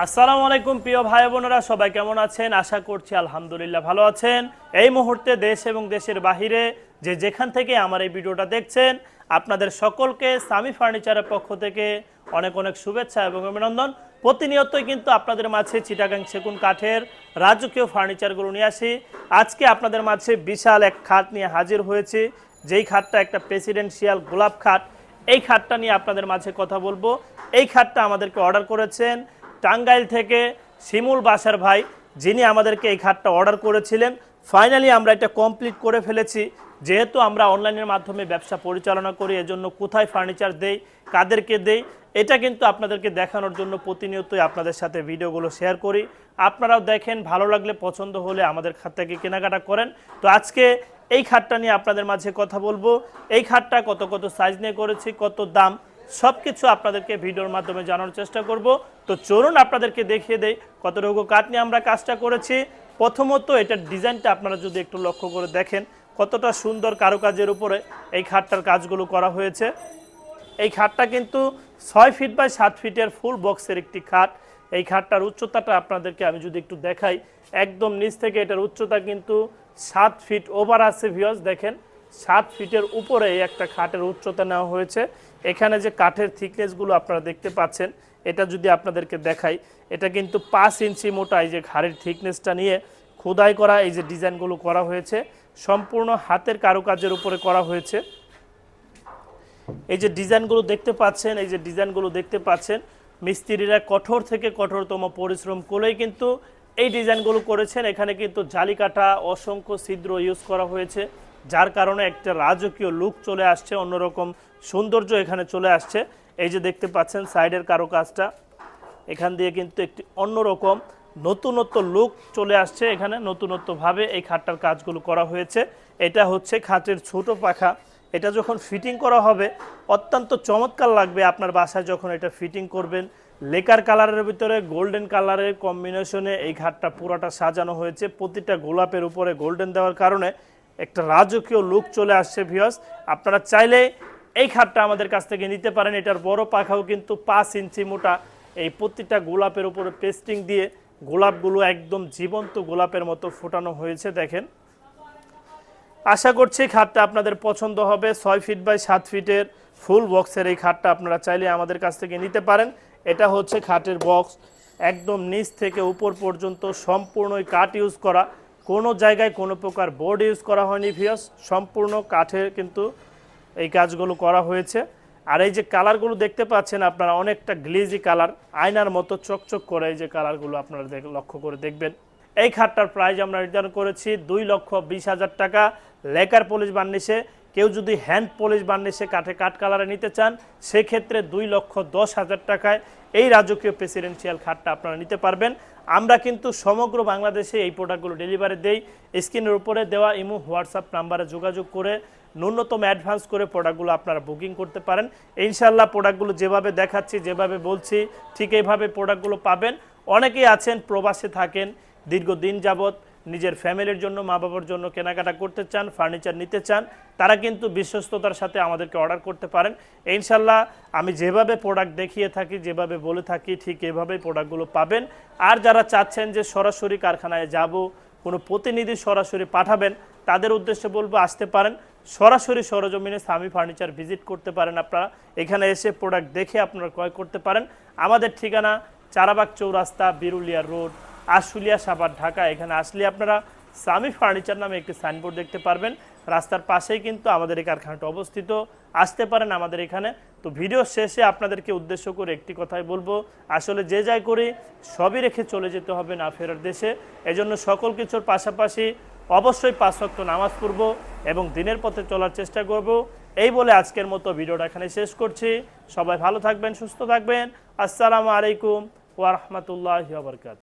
আসসালামু আলাইকুম, প্রিয় ভাই বোনেরা, সবাই কেমন আছেন? আশা করছি আলহামদুলিল্লাহ ভালো আছেন। এই মুহূর্তে দেশ এবং দেশের বাহিরে যে যেখান থেকে আমার এই ভিডিওটা দেখছেন, আপনাদের সকলকে সামি ফার্নিচারের পক্ষ থেকে অনেক অনেক শুভেচ্ছা এবং অভিনন্দন। প্রতিনিয়তই কিন্তু আপনাদের মাঝে চিটাগাং সেগুন কাঠের রাজকীয় ফার্নিচারগুলো নিয়ে আসি। আজকে আপনাদের মাঝে বিশাল এক খাট নিয়ে হাজির হয়েছি। যেই খাটটা একটা প্রেসিডেন্সিয়াল গোলাপ খাট এই খাটটা নিয়ে আপনাদের মাঝে কথা বলব। এই খাটটা আমাদেরকে অর্ডার করেছেন টাঙ্গাইল থেকে শিমুল বাসার ভাই, যিনি আমাদেরকে এই খাটটা অর্ডার করেছিলেন। ফাইনালি আমরা এটা কমপ্লিট করে ফেলেছি। যেহেতু আমরা অনলাইনের মাধ্যমে ব্যবসা পরিচালনা করি, এজন্য কোথায় ফার্নিচার দেই, কাদেরকে দেই, এটা কিন্তু আপনাদেরকে দেখানোর জন্য প্রতিনিয়তই আপনাদের সাথে ভিডিওগুলো শেয়ার করি। আপনারাও দেখেন, ভালো লাগলে, পছন্দ হলে আমাদের খাত থেকে কেনাকাটা করেন। তো আজকে এই খাটটা নিয়ে আপনাদের মাঝে কথা বলব। এই খাটটা কত কত সাইজ নিয়ে করেছি, কত দাম সব কিছু আপনাদেরকে ভিডিওর মাধ্যমে জানানোর চেষ্টা করব। তো চলুন আপনাদেরকে দেখিয়ে দেই কতটুকু কাঠ নিয়ে আমরা কাজটা করেছি। প্রথমত এটার ডিজাইনটা আপনারা যদি একটু লক্ষ্য করে দেখেন, কতটা সুন্দর কারুকাজের উপরে এই খাটটার কাজগুলো করা হয়েছে। এই খাটটা কিন্তু ছয় ফিট বাই সাত ফিটের ফুল বক্সের একটি খাট। এই খাটটার উচ্চতাটা আপনাদেরকে আমি যদি একটু দেখাই, একদম নিচ থেকে এটার উচ্চতা কিন্তু সাত ফিট ওভার আছে ভিউয়ার্স দেখেন। সাত ফিটের উপরে একটা খাটের উচ্চতা নেওয়া হয়েছে। এখানে যে কাঠের থিকনেসগুলো আপনারা দেখতে পাচ্ছেন, এটা যদি আপনাদেরকে দেখাই, এটা কিন্তু পাঁচ ইঞ্চি মোটা এই যে ঘাড়ের থিকনেসটা নিয়ে খোদাই করা এই যে ডিজাইনগুলো করা হয়েছে। সম্পূর্ণ হাতের কারুকাজের উপরে করা হয়েছে। এই যে ডিজাইনগুলো দেখতে পাচ্ছেন, এই যে ডিজাইনগুলো দেখতে পাচ্ছেন, মিস্ত্রিরা কঠোর থেকে কঠোরতম পরিশ্রম করেই কিন্তু এই ডিজাইনগুলো করেছেন। এখানে কিন্তু জালি কাটা, অসংখ্য ছিদ্র ইউজ করা হয়েছে। যার কারণে একটা রাজকীয় লুক চলে আসছে, অন্যরকম সৌন্দর্য এখানে চলে আসছে। এই যে দেখতে পাচ্ছেন, সাইডের কারও কাজটা এখান দিয়ে কিন্তু একটি অন্যরকম নতুনত্ব লুক চলে আসছে এখানে, নতুনত্বভাবে এই খাটটার কাজগুলো করা হয়েছে। এটা হচ্ছে খাটের ছোট পাখা। এটা যখন ফিটিং করা হবে, অত্যন্ত চমৎকার লাগবে আপনার বাসায় যখন এটা ফিটিং করবেন। লেকার কালারের ভিতরে, গোল্ডেন কালারের কম্বিনেশনে এই ঘাটটা পুরোটা সাজানো হয়েছে। প্রতিটা গোলাপের উপরে গোল্ডেন দেওয়ার কারণে একটা রাজকীয় লুক চলে আসছে ভিউয়ার্স আপনারা চাইলে এই খাটটা আমাদের কাছ থেকে নিতে পারেন। এটার বড় পাখাও কিন্তু পাঁচ ইঞ্চি মোটা। এই প্রতিটা গোলাপের উপরে পেস্টিং দিয়ে গোলাপগুলো একদম জীবন্ত গোলাপের মতো ফোটানো হয়েছে, দেখেন। আশা করছি খাটটা আপনাদের পছন্দ হবে। ছয় ফিট বাই সাত ফিটের ফুল বক্সের এই খাটটা আপনারা চাইলে আমাদের কাছ থেকে নিতে পারেন। এটা হচ্ছে খাটের বক্স একদম নিচ থেকে উপর পর্যন্ত সম্পূর্ণই কাঠ ইউজ করা। কোনো জায়গায় কোনো প্রকার বোর্ড ইউজ করা হয়নি ভিয়াস সম্পূর্ণ কাঠের কিন্তু এই কাজগুলো করা হয়েছে। আর এই যে কালারগুলো দেখতে পাচ্ছেন আপনারা, অনেকটা গ্লিজি কালার আয়নার মতো চকচক করে এই যে কালারগুলো আপনারা লক্ষ্য করে দেখবেন। এই খাটটার প্রাইস আমরা নির্ধারণ করেছি দুই লক্ষ বিশ হাজার টাকা। লেকার পলিশ বার্নিশে কেউ যদি হ্যান্ড পলিশ বার্নিশে কাঠে কাঠ কালারে নিতে চান, সেক্ষেত্রে দুই লক্ষ দশ হাজার টাকায় এই রাজকীয় প্রেসিডেন্সিয়াল খাটটা আপনারা নিতে পারবেন। আমরা কিন্তু সমগ্র বাংলাদেশে এই প্রোডাক্টগুলো ডেলিভারি দেই। স্ক্রিনের উপরে দেওয়া ইমো হোয়াটসঅ্যাপ নাম্বারে যোগাযোগ করে ন্যূনতম অ্যাডভান্স করে প্রোডাক্টগুলো আপনারা বুকিং করতে পারেন। ইনশাল্লাহ প্রোডাক্টগুলো যেভাবে দেখাচ্ছি, যেভাবে বলছি, ঠিক এইভাবে প্রোডাক্টগুলো পাবেন। অনেকেই আছেন, প্রবাসে থাকেন, দীর্ঘদিন যাবৎ নিজের ফ্যামিলির জন্য মা বাবার জন্য কেনাকাটা করতে চান, ফার্নিচার নিতে চান, তারা কিন্তু বিশ্বস্ততার সাথে আমাদেরকে অর্ডার করতে পারেন। ইনশাল্লাহ আমি যেভাবে প্রোডাক্ট দেখিয়ে থাকি, যেভাবে বলে থাকি, ঠিক এভাবেই প্রোডাক্টগুলো পাবেন। আর যারা চাচ্ছেন যে সরাসরি কারখানায় যাব, কোনো প্রতিনিধি সরাসরি পাঠাবেন, তাদের উদ্দেশ্যে বলব আসতে পারেন। সরাসরি সরজমিনে স্বামী ফার্নিচার ভিজিট করতে পারেন আপনারা। এখানে এসে প্রোডাক্ট দেখে আপনারা ক্রয় করতে পারেন। আমাদের ঠিকানা চারাবাগ চৌরাস্তা, বিরুলিয়া রোড আশুলিয়া সাভার, ঢাকা। এখানে আসলে আপনারা সামি ফার্নিচার নামে একটি সাইনবোর্ড দেখতে পারবেন। রাস্তার পাশেই কিন্তু আমাদের এই কারখানাটা অবস্থিত। আসতে পারেন আমাদের এখানে। তো ভিডিও শেষে আপনাদেরকে উদ্দেশ্য করে একটি কথাই বলব। আসলে যে যাই করে, সবই রেখে চলে যেতে হবে না ফেরার দেশে। এজন্য সকল কিছুর পাশাপাশি অবশ্যই পাঁচ ওয়াক্ত নামাজ পড়ব এবং দিনের পথে চলার চেষ্টা করব। এই বলে আজকের মতো ভিডিওটা এখানে শেষ করছি। সবাই ভালো থাকবেন, সুস্থ থাকবেন। আসসালামু আলাইকুম ওয়া রাহমাতুল্লাহি ওয়া বারাকাতুহু।